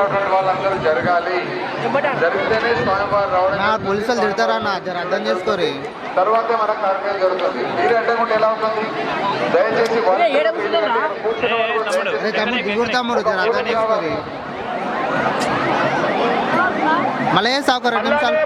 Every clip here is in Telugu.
ఉన్నటువంటి వాళ్ళందరూ జరగాలి. జరిగితేనే స్వామివారు రావడం నా పోలీసులు తిడతారా నా జర అర్థం చేసుకోరి. తర్వాతే మన కార్యక్రమం జరుగుతుంది. మీరు అడ్డకుంటే ఎలా ఉంటుంది? దయచేసి తమ్ముడు. దిగుడు తమ్ముడు జర అర్థం చేసుకోరి. మళ్ళీ ఏం సాగు రెండు నిమిషాలు.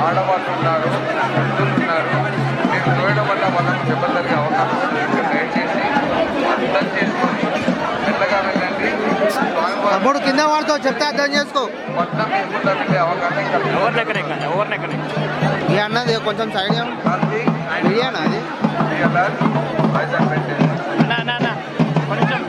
ఆడవాళ్ళు ఉన్నారు వృద్ధులు ఉన్నారు మీరు చూడడం వల్ల వాళ్ళకు దెబ్బ జరిగే అవకాశం ఉంది. దయచేసి అర్థం చేసుకొని మెల్లగా వెళ్ళండి. తమ్ముడు కింద వాడుతావు చెప్తే అర్థం చేసుకో. వెళ్ళే అవకాశం ఎక్కడ ఈ అన్నది కొంచెం సైడ్. ఇదేనా అది కొంచెం.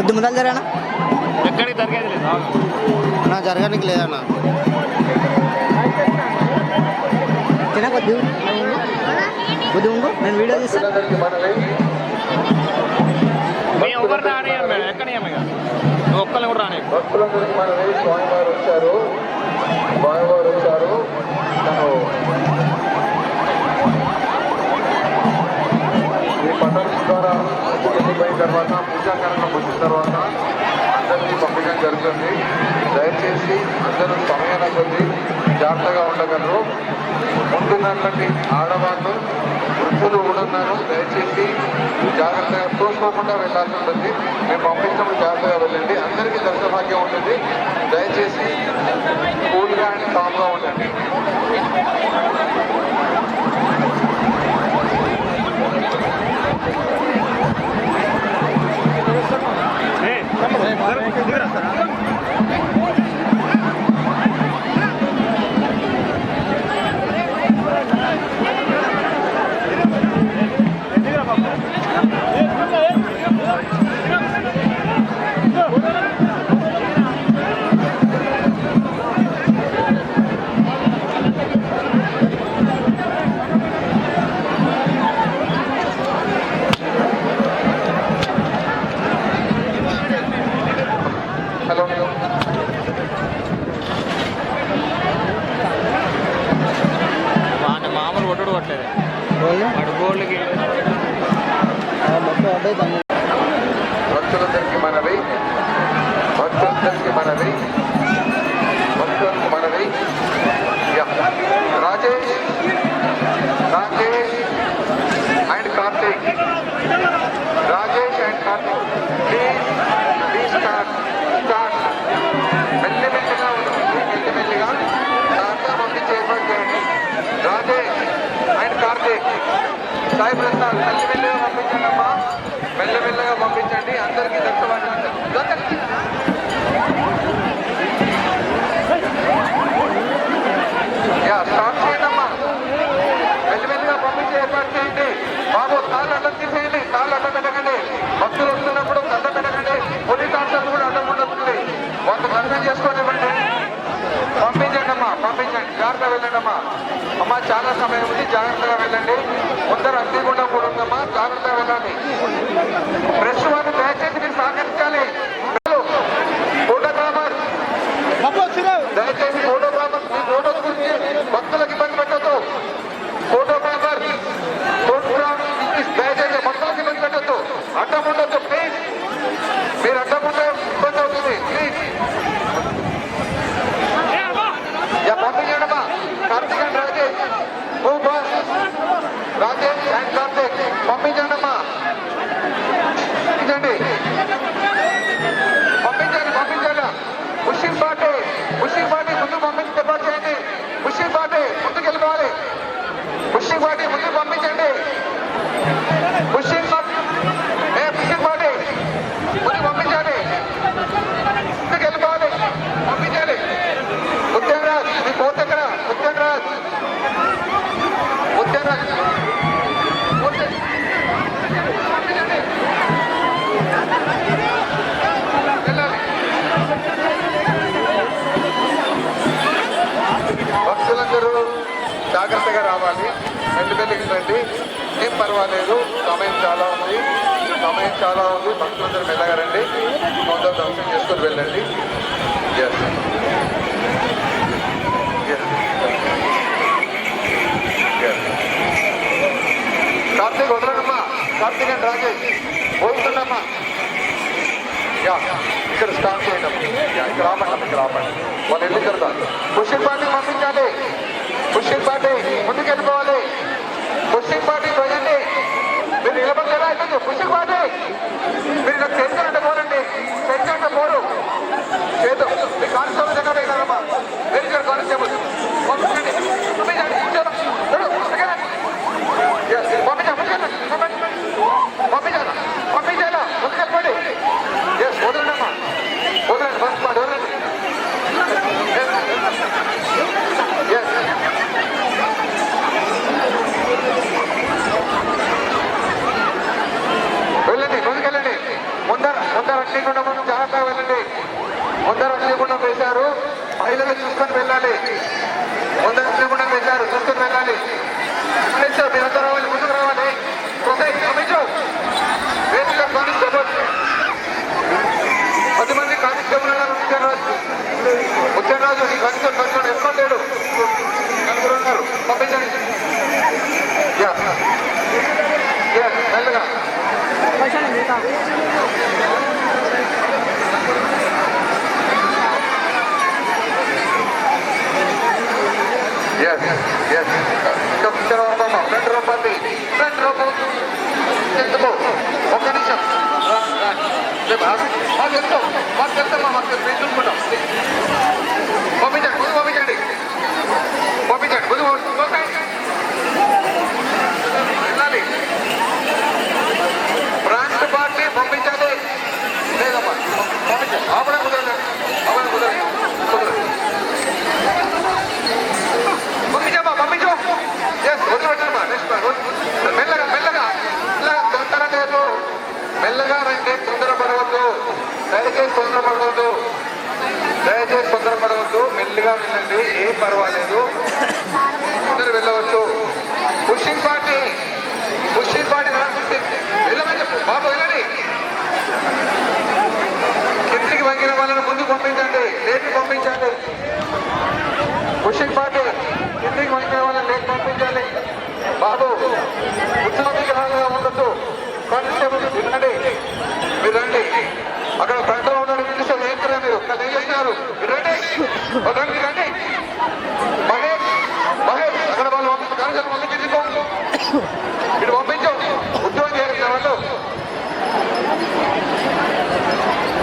కొద్ది ముందర జరగనా? ఎక్కడికి జరిగేది లేదు. నా జరగడానికి లేదన్నా. చిన్న కొద్ది కొద్ది ఉండు నేను వీడియో తీస్తాను ఒక్కరిని కూడా రాని భక్తులందరికీ మనవి స్వామివారు వచ్చారు. స్వామివారు వచ్చారు. తను ద్వారా వెళ్ళిపోయిన తర్వాత పూజాకరణం వచ్చిన తర్వాత అందరినీ పంపించడం జరుగుతుంది దయచేసి అందరూ సమయాన్ని కొద్ది జాగ్రత్తగా ఉండగలరు ఉంటున్నటువంటి ఆడవాళ్ళు వృద్ధులు కూడా ఉన్నారు దయచేసి జాగ్రత్తగా చూసుకోకుండా వెళ్ళాల్సి ఉంటుంది మేము పంపించడం జాగ్రత్తగా వెళ్ళండి అందరికీ దర్శన భాగ్యం ఉంటుంది. దయచేసి కూల్గా అండ్ కామ్గా ఉండండి. సాయి ప్రసాద్ మెల్లి మెల్లిగా పంపించండి అమ్మా మెల్లమెల్లగా పంపించండి. అందరికీ దర్శనం యా స్టార్ట్ చేయండి అమ్మా మెల్లి మెల్లిగా పంపించి ఏర్పాటు చేయండి బాబు తాళ్ళు అడ్డం తీసేయండి తాళ్ళు అడ్డం పెట్టకండి భక్తులు వస్తున్నప్పుడు అడ్డం పెట్టకండి పోలీస్ ఆఫీసర్లు కూడా అడ్డం ఉండొస్తుంది వాళ్ళు దర్శనం చేసుకోనివ్వండి పంపించండి అమ్మా పంపించండి. జాగ్రత్త వెళ్ళండి అమ్మా. అమ్మా చాలా సమయం ఉంది. జాగ్రత్తగా వెళ్ళండి. ముందర అగ్నిగుండం కూడా ఉందమ్మా. మెల్లి మెల్లికి రండి ఏం పర్వాలేదు. సమయం చాలా ఉంది. సమయం చాలా ఉంది. భక్తులందరూ మెల్లగా రండి. మొదలు దర్శనం చేసుకొని వెళ్ళండి. ఎస్ కార్తీక్ వదలనమ్మా. కార్తీక్ అండ్ రాజేష్ పోతుండమ్మా యా ఇక్కడ స్టార్ట్ చేయడం ఇక్కడ రామండి ఇక్కడ రామండి వాళ్ళు వెళ్ళి కడతారు పుష్టింగ్ పార్టీ పంపించాలి పుష్టింగ్ పార్టీ ముందుకు వెళ్ళిపోవాలి పుష్టింగ్ పార్టీ ప్రజెంట్ మీరు నిలబడలేదా అయితే పుష్టింగ్ పార్టీ మీరు నాకు తెలిసినట్టు పోరండి తెలిసినట్టు పోరు చేద్దాం మీ కానిస్టేబుల్ దగ్గర వెళ్ళారమ్మా వెరీ గుడ్ కానిస్టేబుల్ పంపించండి పంపించండి కూర్చోరా. నడు, ఎక్కడ? Yes, ఎస్ ఎస్ ఇంకా రూపమ్మ ఫ్రంట్ రూపండి ఫ్రంట్ రూపం ఎందుకు ఒక్క నిమిషం మాకు ఎంతో మాకు ఎంతమ్మా మాకు మేము చూసుకుంటాం పంపించండి ముందు పంపించండి పంపించండి ముందు పంపించండి. వెళ్ళాలి బ్రాంచ్ పార్టీ పంపించాలి లేదమ్మా పంపించాలి ఆపడం కుదరదు ఆపడం కుదరదు కుదరదు పంపించమ్మా పంపించు ఎస్ వదిలిపెట్టమ్మా నెక్స్ట్ మెల్లగా మెల్లగా మెల్లగా తొందర లేదు మెల్లగా రండి తొందరపడవద్దు దయచేసి తొందరపడవద్దు దయచేసి తొందరపడవద్దు మెల్లగా వెళ్ళండి ఏం పర్వాలేదు అందరూ వెళ్ళవచ్చు పుషింగ్ పార్టీ పుషింగ్ పార్టీ రాకుంటే వెళ్ళమని చెప్పు బాబు వెళ్ళండి కిందికి వంగిన వాళ్ళని ముందుకు పంపించండి లేపి పంపించండి పుషింగ్ పార్టీ కిందికి వంగిన వాళ్ళని లేపి పంపించాలి బాబు ఉత్సవ విగ్రహాలుగా ఉండొద్దు కానిస్టేబుల్ వినండి. మీరు రండి అక్కడ ఫ్రంట్లో ఉన్నాడు పిలిస్తే ఏంటరా మీరు అక్కడ ఏం చేస్తున్నారు మీరు రండి రండి రండి మహేష్ మహేష్ అక్కడ వాళ్ళు కానిస్టేబుల్ పంపించి తీసుకో ఇటు పంపించు ఉద్యోగం చేయాలి వాళ్ళు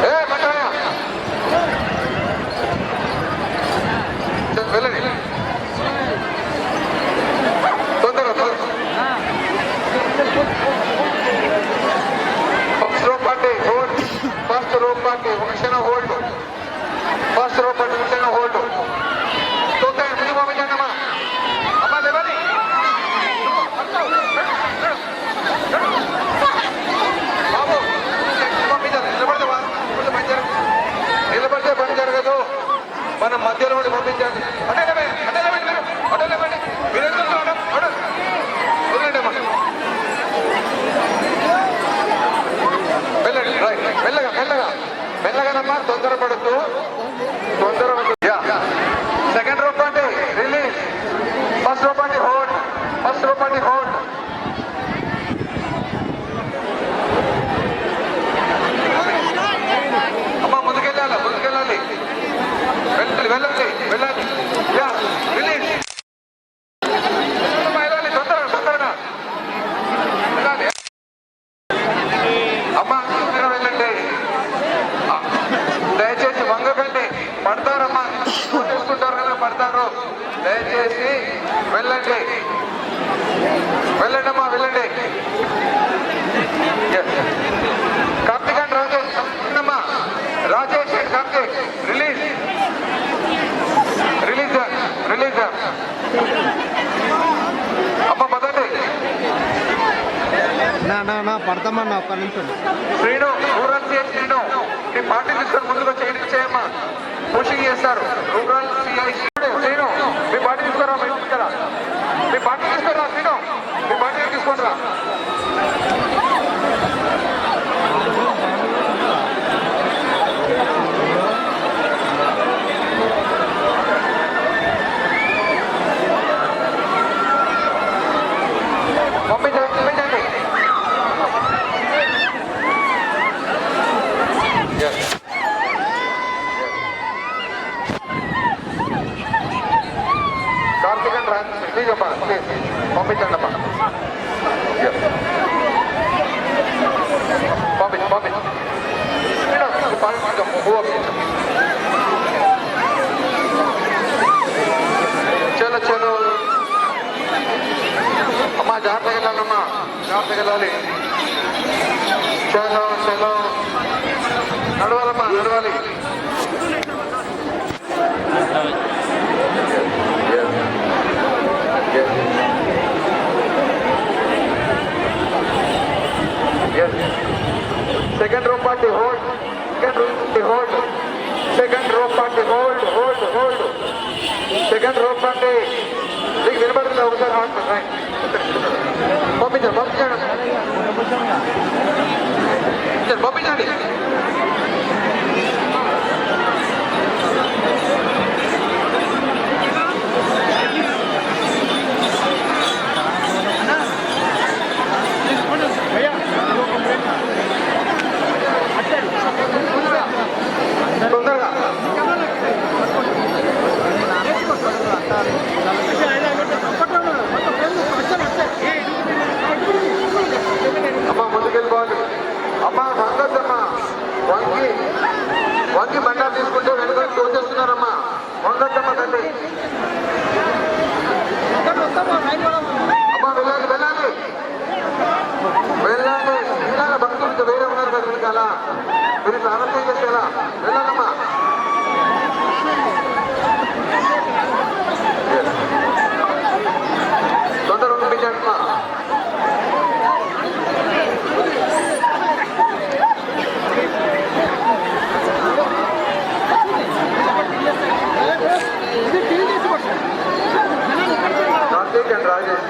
ఏ పట్టాయ వెళ్ళండి తొందరగా తొందరగా first row party hold first ఒక క్షణం హోల్డ్ ఫస్ట్ రో పార్టీ క్షణం హోల్డ్ తొందరగా ముందు పంపించండి అమ్మా బాబు ఎక్కడ నిలబడితే నిలబడితే పని జరగదు పని మనం మధ్యలో ఉండి పంపించాలి లేవండి, అటే లేవండి మీరు అటే లేవండి మీరు ఎందుకు ఉన్నారు? అటు. వదిలేండి అమ్మా వెళ్ళండి రైట్ మెల్లగా మెల్లగా మెల్లగానమ్మా తొందరపడద్దు తొందర సెకండ్ రూప్ అంటే రిలీజ్ ఫస్ట్ రూప్ అంటే హోల్డ్ ఫస్ట్ రూప్ అంటే హోల్డ్ అమ్మా ముందుకెళ్ళాలి ముందుకెళ్ళాలి. వెళ్ళాలి వెళ్ళండి వెళ్ళాలి యా రిలీజ్ అమ్మా, వెళ్ళాలి తొందరగా తొందరగా వెళ్ళాలి అమ్మా తొందరగా వెళ్ళండి ఆ, దయచేసి వంగకండి పడతారమ్మా చేసుకుంటారు కదా పడతారు దయచేసి వెళ్ళండి వెళ్ళండి అమ్మా వెళ్ళండి. కార్తిక్ అండ్ రాజేష్ అమ్మా Rajesh and Karthik release release release అమ్మ పదండి. నా నా నా పడతామన్నా ఒక్క నిమిషం. శ్రీను రూరల్ సిఐ శ్రీను మీ పార్టీ తీసుకొని ముందుకు చేయమ్మా పుషింగ్ చేస్తారు. Rural CI ますか second row party hold second row party hold second row party hold hold hold second row party నీకు వినబడుతుంది ఒకసారి హాట్ రైట్ పంపించండి పంపించండి. పంపించండి. అమ్మ ముందుకెళ్ళిపోవాలి. అమ్మ సంగతమ్మా వంగి వంగి బండారు తీసుకుంటే వెనుక తోచేస్తున్నారమ్మా వంగద్దమ్మ తండ్రి అమ్మా వెళ్ళాలి వెళ్ళాలి. వెళ్ళాలి. భక్తులకు వేరే ఉన్నారు కదా వెనకాల. మీరు ప్రారంభం చేసేలా. వెళ్ళాలమ్మా. అండ్ రాజేష్.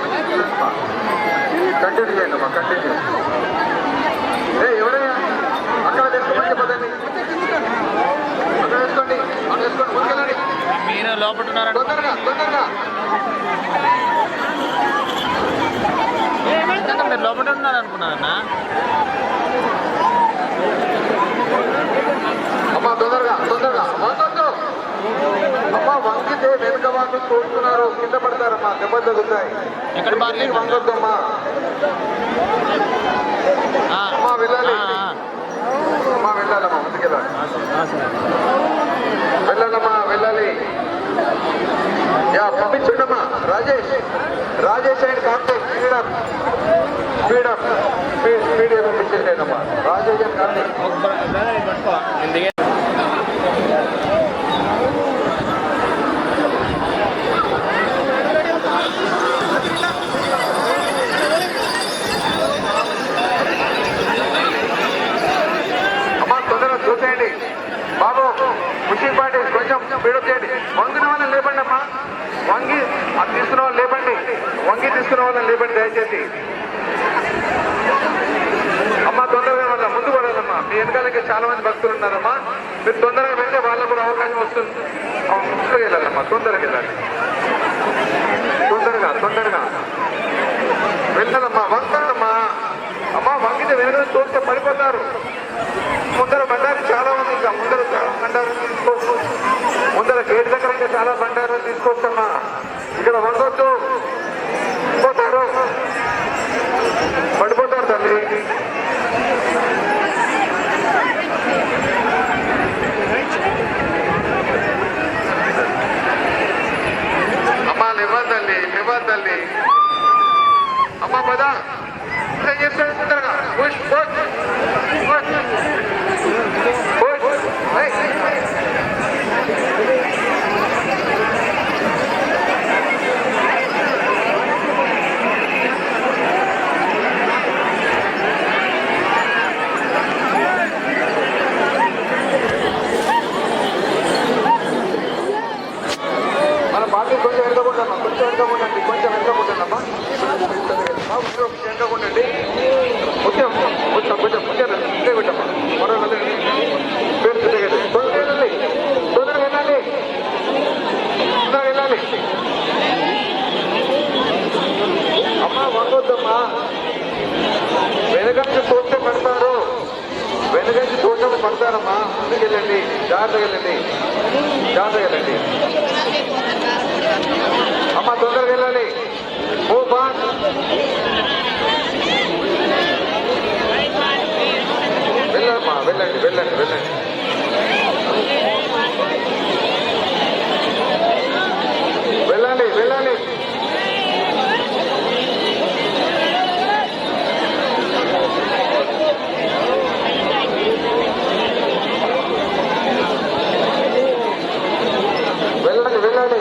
కంటిన్యూ చేయండి అమ్మా కంటిన్యూ ఏ ఎవరయ్యా అక్కడ తెచ్చుకోండి పదండి. అక్కడ వేసుకోండి అక్కడ వేసుకోండి. ముందుకెళ్ళండి. మీరు లోపల తొందరగా తొందరగా. లోపల ఉన్నారు అనుకున్నారన్నా అమ్మా తొందరగా తొందరగా వంగొద్దు అమ్మా వంగితే వెనుక వాళ్ళు చూస్తున్నారు కింద పడతారమ్మా దెబ్బలు తగ్గుతాయి ఎక్కడ బాగా ఇది వంగొద్దు అమ్మా ఆ, అమ్మా వెళ్ళాలి. అమ్మా వెళ్ళాలమ్మా ముందుకెళ్ళాలి. వెళ్ళాలమ్మా వెళ్ళాలి. Yeah పంపించండమ్మా. Rajesh Rajesh and Karthik speed up speed up speed speed పంపించేసేయమ్మా Rajesh and Karthik చూసేయండి. బాబు పుషింగ్ పార్టీ కొంచెం స్పీడప్ చేయండి. వంగిన వాళ్ళని లేపండి అమ్మా. వంగి అది తీసుకున్న వాళ్ళు లేపండి. వంగి తీసుకున్న వాళ్ళని లేపండి దయచేసి. అమ్మా తొందరగా వాళ్ళ ముందు పడదమ్మా మీ వెనకాలకి చాలా మంది భక్తులు ఉన్నారమ్మా. మీరు తొందరగా వెళ్తే వాళ్ళకు కూడా అవకాశం వస్తుంది. ముందుకు వెళ్ళాలమ్మా. తొందరగా వెళ్ళాలి. తొందరగా తొందరగా. వెళ్ళాలమ్మా. వంకాలమ్మా అమ్మా వంగితే వెనక తోస్తే పడిపోతారు. ముందర బండారు చాలా మంది ఇంకా ముందర చాలా బండారు తీసుకోవచ్చు. ముందర గేట్ దగ్గర ఇంకా చాలా బండారు తీసుకోవచ్చమ్మా ఇక్కడ వంగొద్దు పోతారు. పడిపోతారు తల్లి. అమ్మా లేవద్దండి తల్లి అమ్మా పదా. ఏం తొందరగా పుష్ పుష్ పుష్ పుష్ ఏయ్. మన పార్టీ కొంచెం వెనకకుండమ్మా కొంచెం వెనకకుండండి కొంచెం వెనకకుండమ్మా కొంచెం వెనకకుండండి కొంచెం కొంచెం కొంచెం కొంచెం ముందే పెట్టమ్మా మరో వెళ్ళండి పేరు తిరగండి తొందరగా వెళ్ళండి తొందరగా వెళ్ళండి తొందరగా వెళ్ళాలి అమ్మా వంగొద్దమ్మా వెనక నుంచి తోస్తే పడతారు వెనక నుంచి తోటలు పడతారమ్మా ముందుకు వెళ్ళండి జాగ్రత్తగా వెళ్ళండి జాగ్రత్తగా వెళ్ళండి అమ్మ తొందరగా వెళ్ళాలి ఓ బాన్ వెళ్ళమ్మా వెళ్ళండి వెళ్ళండి వెళ్ళండి వెళ్ళాలి వెళ్ళాలి వెళ్ళండి వెళ్ళాలి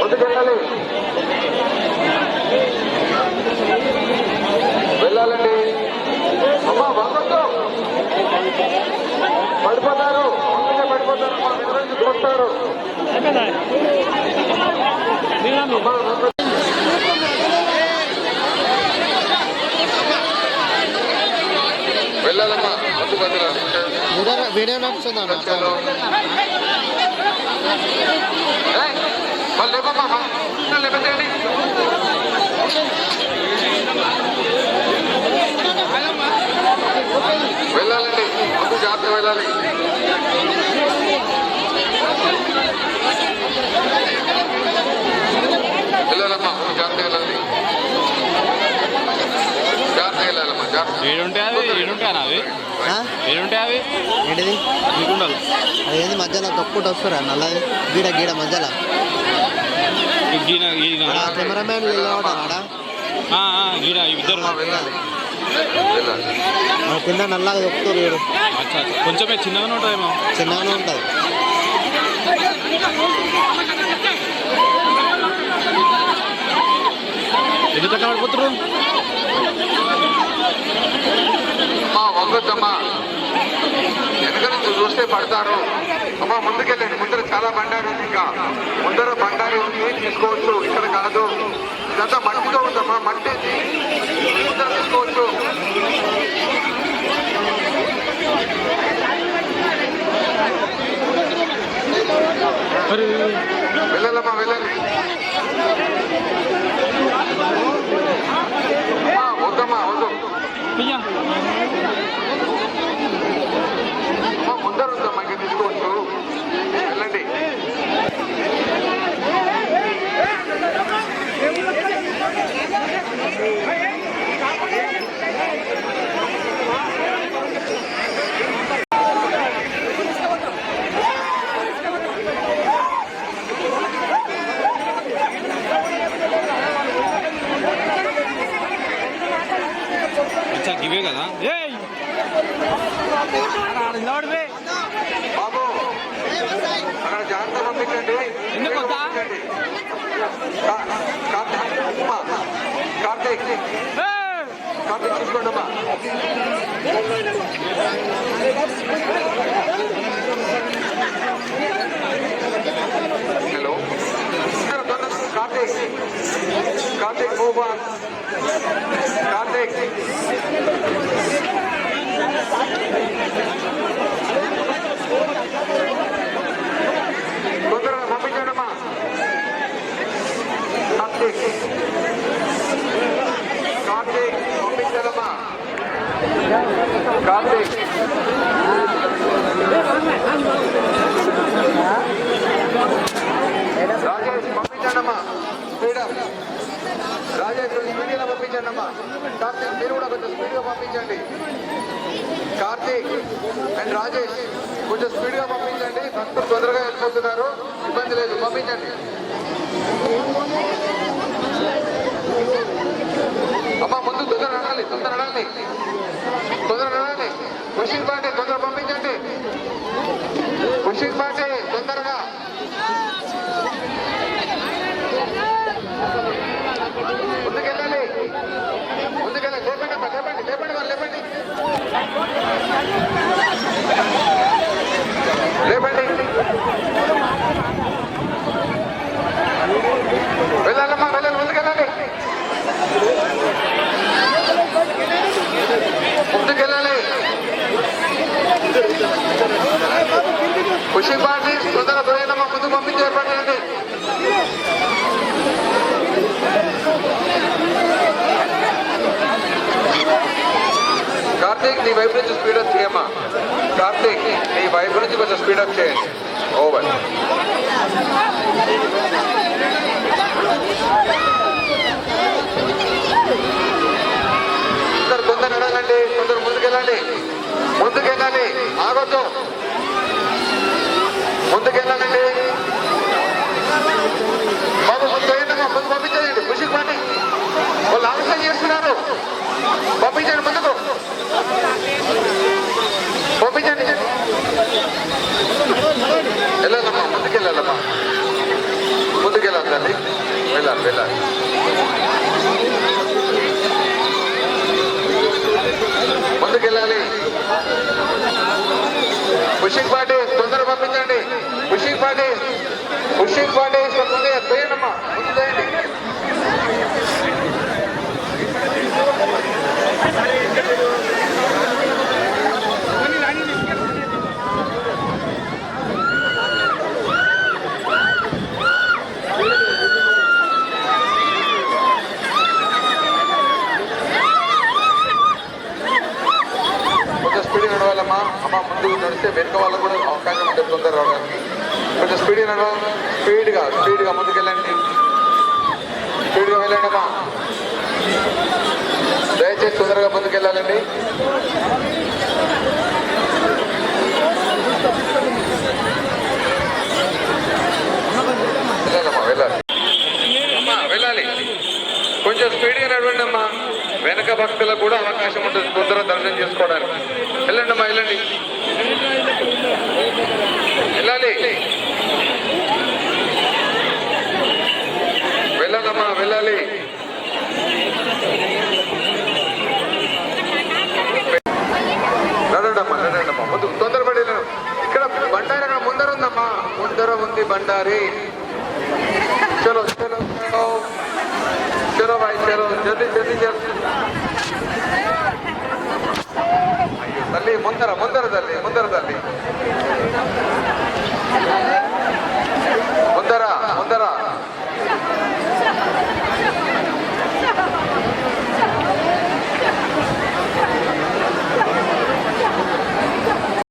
ముందుకు వెళ్ళాలి వెళ్ళాలండి అమ్మా వంగొద్దు పడిపోతారు వంగకే పడిపోతారు అమ్మా వెనక నుంచి చూస్తారు అమ్మా, వంగొద్దు. వెళ్ళాలమ్మా ముందు బదిలాలి వీడియో వీడియో నడుస్తుందా అన్న? చలో ఏయ్, వాళ్ళు లేపమ్మా వాళ్ళు లేపేయండి వెళ్ళాలండి ముందు జాగ్రత్త వెళ్ళాలి వెళ్ళాలమ్మా ముందు జాగ్రత్త వెళ్ళాలి ఈడుంటే అవి? ఆ? ఏడుంటాయి అవి? ఏంటిది? అదేంది మధ్యలో తొక్కుట వస్తారా? నల్లది. గీడ గీడ మధ్యలో. కెమెరామ్యాన్ ఇద్దరు. ఆడ కింద నల్లగా తొక్కుతారు వీడు. కొంచెమే చిన్నగానే ఉంటుందేమో. చిన్నగానే ఉంటుంది. ఎందుకు అట్లా పడిపోతారు అమ్మా వంగొద్దమ్మా. వెనక నుంచి చూస్తే పడతారు. అమ్మా ముందుకెళ్ళండి. ముందర చాలా బండారు ఉంది ఇంకా. ముందర బండారు ఉంది తీసుకోవచ్చు? ఇక్కడ కాదు. ఇదంతా మట్టితో ఉందమ్మా మట్టి. ముందర తీసుకోవచ్చు. వెళ్ళాలమ్మా వెళ్ళాలి అమ్మా వద్దమ్మా వద్దు. అయ్యా. అమ్మా తీసుకోవచ్చు? వెళ్ళండి. ఇవే కదా? ఏయ్. బాబు అక్కడ జాగ్రత్త పంపించండి ఎందుకు కార్తీక్ కార్తీక్. ఏయ్! కార్తీక్ చూసుకోండి అమ్మా. హలో. కార్తీక్ కార్తీక్ భూపాల్ కార్తీక్ తొందరగా పంపించండి అమ్మా కార్తీక్ కార్తీక్ పంపించాలమ్మా కార్తీక్ రాజేష్ పంపించండమ్మా ఫ్రీడమ్ రాజేష్ కొంచెం పంపించండి పంపించండమ్మా కార్తీక్ మీరు కూడా కొంచెం స్పీడ్గా పంపించండి. కార్తీక్ అండ్ రాజేష్ కొంచెం స్పీడ్గా పంపించండి. భక్తులు తొందరగా వెళ్ళిపోతున్నారు. ఇబ్బంది లేదు పంపించండి. అమ్మా ముందు తొందర నడాలి తొందర నడాలి తొందర నడాలి పుషింగ్ పార్టీ తొందర పంపించండి. పుషింగ్ పాటే తొందరగా. ముందుకెళ్ళాలి. ముందుకెళ్ళాలి. లేపండి అమ్మా లేపండి లేపండి వాళ్ళు లేపండి లేపండి వెళ్ళాలమ్మా వెళ్ళాలి ముందుకెళ్ళాలి ముందుకెళ్ళాలి ఖుషి పార్టీ తొందర పోయినమ్మా ముందు పంపించి ఏర్పాటు చేయండి కార్తీక్ నీ వైపు నుంచి స్పీడప్ చేయమ్మా కార్తీక్ నీ వైపు నుంచి కొంచెం స్పీడప్ చేయండి ఓవర్ తొందర కొందరు నడగండి కొందరు ముందుకెళ్ళండి. ముందుకెళ్ళాలి ఆగొద్దు. ముందుకెళ్ళాలండి బాబు ముందు ముందు పంపించండి ఖుషికి పండి వాళ్ళు ఆలస్యం చేస్తున్నారు. పంపించండి ముందుకు. పంపించండి వెళ్ళాలమ్మా ముందుకెళ్ళాలమ్మా. ముందుకెళ్ళాలి తల్లి. వెళ్ళాలి వెళ్ళాలి. ముందుకెళ్ళాలి. పుషింగ్ పార్టీ తొందరగా పంపించండి. Pushing party. పుషింగ్ పార్టీ ముందే చేయండమ్మా ముందు చేయండి నడవాలమ్మా. అమ్మ ముందుకు నడిస్తే వెనుక వాళ్ళకు కూడా అవకాశం ఉంటుంది తొందర రావడానికి. కొంచెం స్పీడ్గా నడవ స్పీడ్గా స్పీడ్గా ముందుకెళ్ళండి. స్పీడ్గా వెళ్ళండమ్మా దయచేసి తొందరగా ముందుకెళ్ళాలండి. వెళ్ళాలమ్మా వెళ్ళాలి. అమ్మా వెళ్ళాలి. కొంచెం స్పీడ్గా నడవండి అమ్మా. వెనక భక్తులకు కూడా అవకాశం ఉంటుంది తొందరగా దర్శనం చేసుకోవడానికి. వెళ్ళండి అమ్మా వెళ్ళండి. వెళ్ళాలి. వెళ్ళాలమ్మా వెళ్ళాలి. నడండమ్మా నడండమ్మా ముందు తొందరపడి నడు. ఇక్కడ బండారి అక్కడ ముందర ఉందమ్మా. ముందర ఉంది బండారి. చలో చలో చలో. చలో భాయ్ చలో. జల్దీ జల్దీ జల్దీ. అయ్యో తల్లి ముందర ముందర తల్లి ముందర తల్లి ముందర